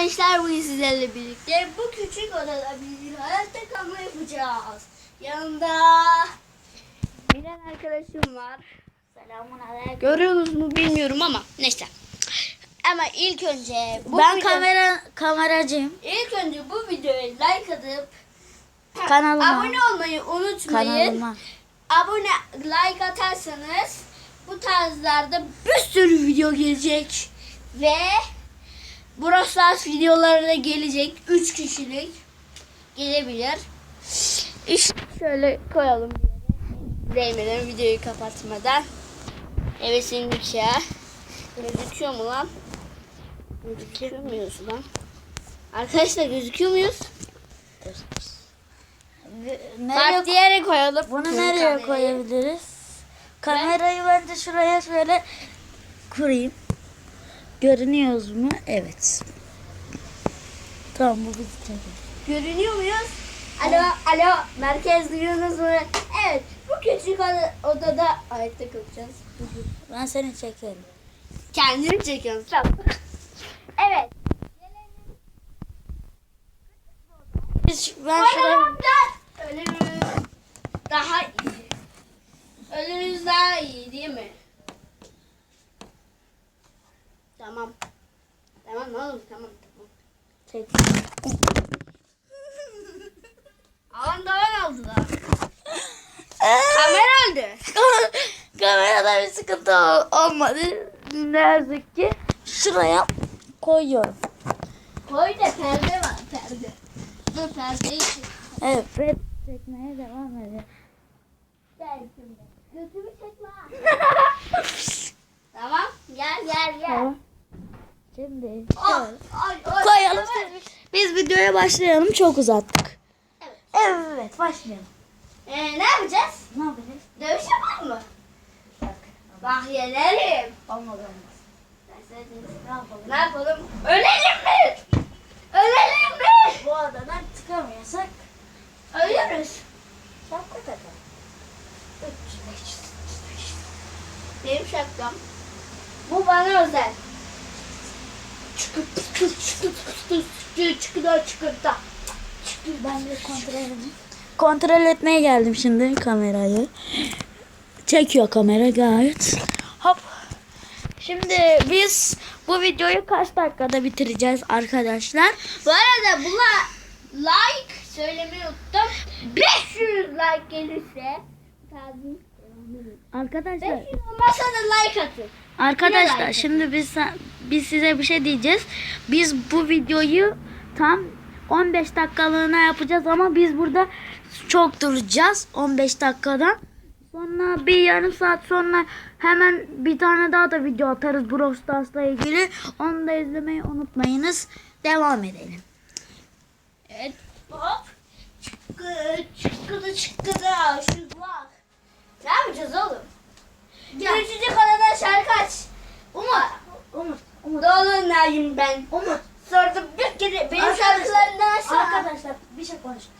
arkadaşlar bugün sizlerle birlikte bu küçük odada bir hayatta kalma yapacağız. Yanımda Miran arkadaşım var. Selamun aleyküm. Görüyorsunuz mu bilmiyorum ama neyse. Ama ilk önce bu Ben video- kamera kameracıyım. ilk önce bu videoya like atıp Kanalıma. abone olmayı unutmayın. Kanalıma. Abone like atarsanız bu tarzlarda bir sürü video gelecek ve Brawl Stars videoları da gelecek 3 kişilik gelebilir. İşte şöyle koyalım değmeden videoyu kapatmadan. Evet senin ya. Gözüküyor mu lan? Gözüküyor muyuz lan? Arkadaşlar gözüküyor muyuz? Nereye, Farklı yere koyalım. bunu nereye kamerayı. koyabiliriz? Kamerayı bence şuraya şöyle kurayım. Görünüyoruz mu? Evet. Tamam bu çekiyor. Görünüyor muyuz? Alo, alo. Merkez duyuyorsunuz mu? Evet. Bu küçük oda- odada ayakta kalacağız. Ben seni çekerim. Kendini çekiyorsun. Tamam. Evet. Biz, ben şuraya... Ölümümüz daha iyi. Ölümümüz daha iyi değil mi? Tamam. Tamam oğlum tamam tamam. Çek. Alan davan aldı da. Kamera öldü. Kamerada bir sıkıntı ol- olmadı. Ne yazık ki. Şuraya koyuyorum. Koy da perde var perde. Dur perdeyi çek. Evet. Red çekmeye devam edelim. Gel şimdi. Götümü çek lan. tamam. Gel gel gel. Tamam. Şimdi şöyle. ay, ay, Koyalım. evet. Biz videoya başlayalım. Çok uzattık. Evet. Evet başlayalım. Ee, ne yapacağız? Ne yapacağız? Dövüş yapalım mı? Bak yenerim. Olmaz olmaz. Ne yapalım? Ne yapalım? Ölelim mi? Ölelim mi? Bu odadan çıkamıyorsak Ölürüz. şapka takalım. Benim şapkam. Bu bana özel. Çıkır çıkır çıkır çıkır çıkır çıkır çıkır da. Ben de kontrol edeyim. Kontrol etmeye geldim şimdi kamerayı. Çekiyor kamera gayet. Hop. Şimdi biz bu videoyu kaç dakikada bitireceğiz arkadaşlar? Bu arada buna like söylemeyi unuttum. 500 like gelirse. Arkadaşlar 500 olmazsa da like atın. Arkadaşlar like şimdi biz biz size bir şey diyeceğiz. Biz bu videoyu tam 15 dakikalığına yapacağız ama biz burada çok duracağız 15 dakikadan. Sonra bir yarım saat sonra hemen bir tane daha da video atarız Brawl Stars'la ilgili. Onu da izlemeyi unutmayınız. Devam edelim. Evet. Hop. Çıkkı çıkkıdı çıkkıdı şu bak. Ne yapacağız oğlum? Üçüncü kanalda şarkı aç. Umut. Umut, Umut, Dolunayım ben. Umut. Sordum bir kere benim şarkılarımdan aşağı. Arkadaşlar bir şey konuşacağım.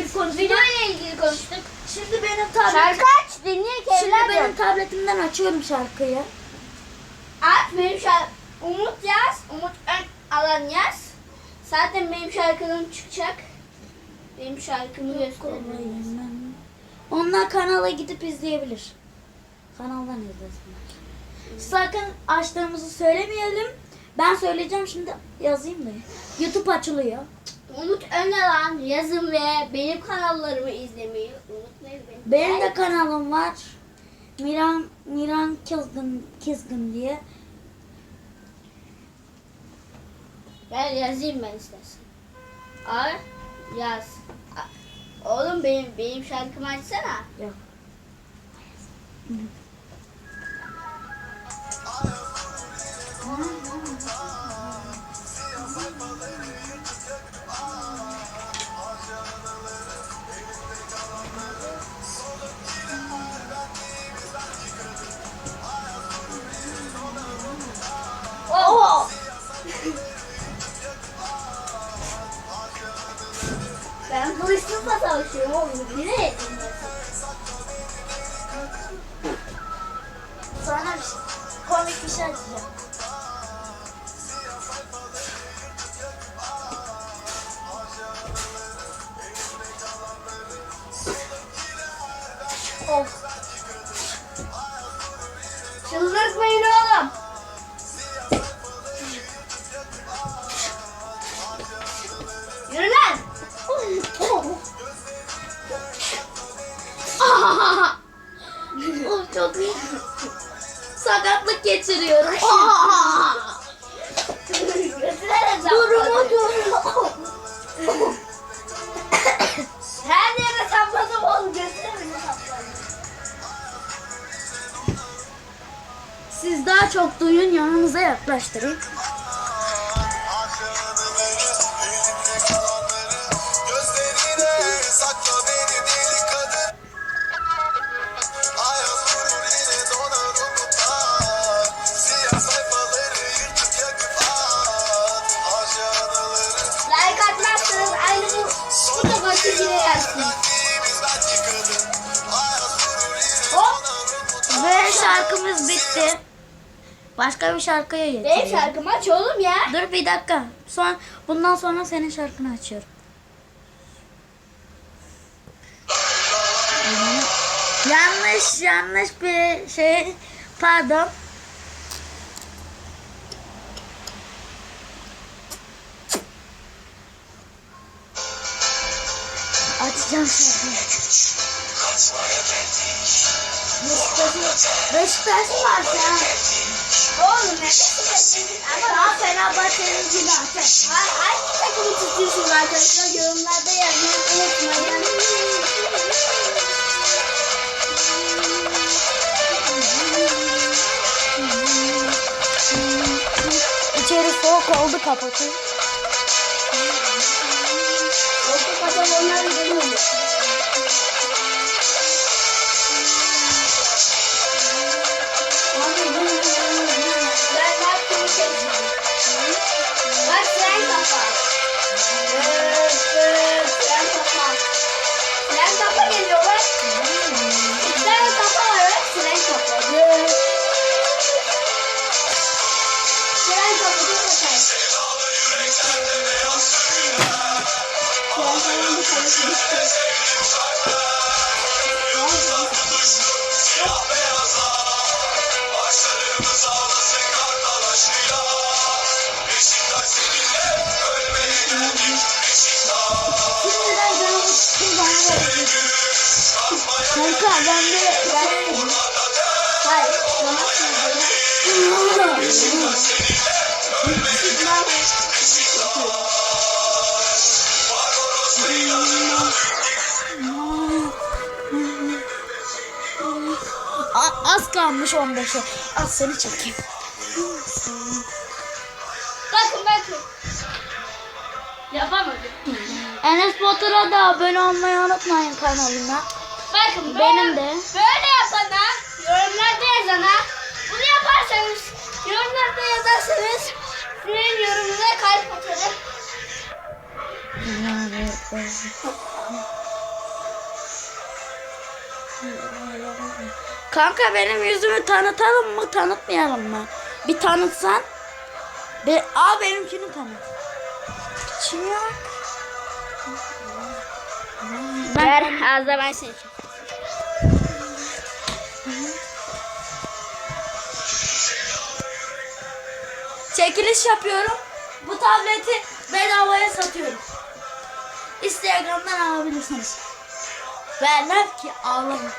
Evet. Bir konu. Videoyla ilgili konuştuk. Şimdi benim tablet Şarkı aç dinleyek Şimdi benim evladım. tabletimden açıyorum şarkıyı. Aç benim şarkı. Umut yaz. Umut ön alan yaz. Zaten benim şarkım çıkacak. Benim şarkımı göstereyim. Onlar kanala gidip izleyebilir. Kanaldan izlesinler. Sakın açtığımızı söylemeyelim. Ben söyleyeceğim şimdi yazayım da. YouTube açılıyor. Umut Önalan yazın ve benim kanallarımı izlemeyi unutmayın. Benim de kanalım var. Miran Miran Kızgın Kızgın diye. Gel yazayım ben istersen. Al yaz. A- Oğlum benim benim şarkımı açsana. Yok. Ben kılıçsızla savaşıyorum oğlum. Nereye ettin Sana bir şey, komik bir şey açacağım. Of. Çıldırtmayın oğlum. Yürü lan. Oh çok iyi. Sakatlık geçiriyorum. Götürelim Duruma dur. Her yere sapladım oğlum. Sapladım. Siz daha çok duyun yanınıza yaklaştırın. Şarkımız bitti. Başka bir şarkıya Benim geçelim. şarkımı aç oğlum ya. Dur bir dakika. Son, bundan sonra senin şarkını açıyorum. Yanlış yanlış bir şey. Pardon. Açacağım şarkıyı. Beşiktaş'ın Beşiktaş var ya. Oğlum ne kadar ama Daha Fenerbahçe'nin gibi. Ha- hangi takımı tutuyorsunuz arkadaşlar? Yorumlarda yazmayı unutmayın. İçeri soğuk oldu kapatın. Orta kadar onlar görüyor Yeah. Az kalmış 15'e. Az seni çekeyim. Bakın bakın. Yapamadım. Enes Batur'a da abone olmayı unutmayın kanalına. Bakın Benim böyle, de. Böyle yapana, yorumlarda yazana, bunu yaparsanız, yorumlarda yazarsanız sizin yorumunuza kalp atarım. Kanka benim yüzümü tanıtalım mı tanıtmayalım mı? Bir tanıtsan. Be Aa benimkini tanıt. Kim ya? Ver, az da ben seni Çekiliş yapıyorum. Bu tableti bedavaya satıyorum. Instagram'dan alabilirsiniz. Vermem ki ağlama.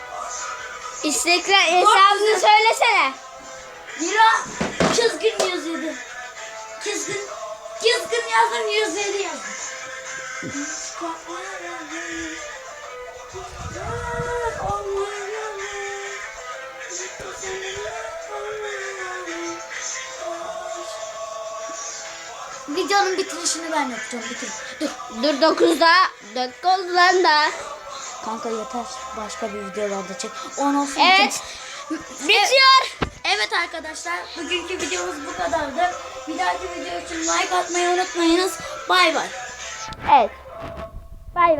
İstekler hesabını söylesene. Lira kızgın 107. Kızgın kızgın yazdım 107 yazdım. Videonun bitirişini ben yapacağım. Bitir. Dur. Dur 9'da, dakika oldu lan da. Kanka yeter. Başka bir videolarda çek. On olsun. Evet. Bitiyor. Evet arkadaşlar. Bugünkü videomuz bu kadardı. Bir dahaki video için like atmayı unutmayınız. Bay bay. Evet.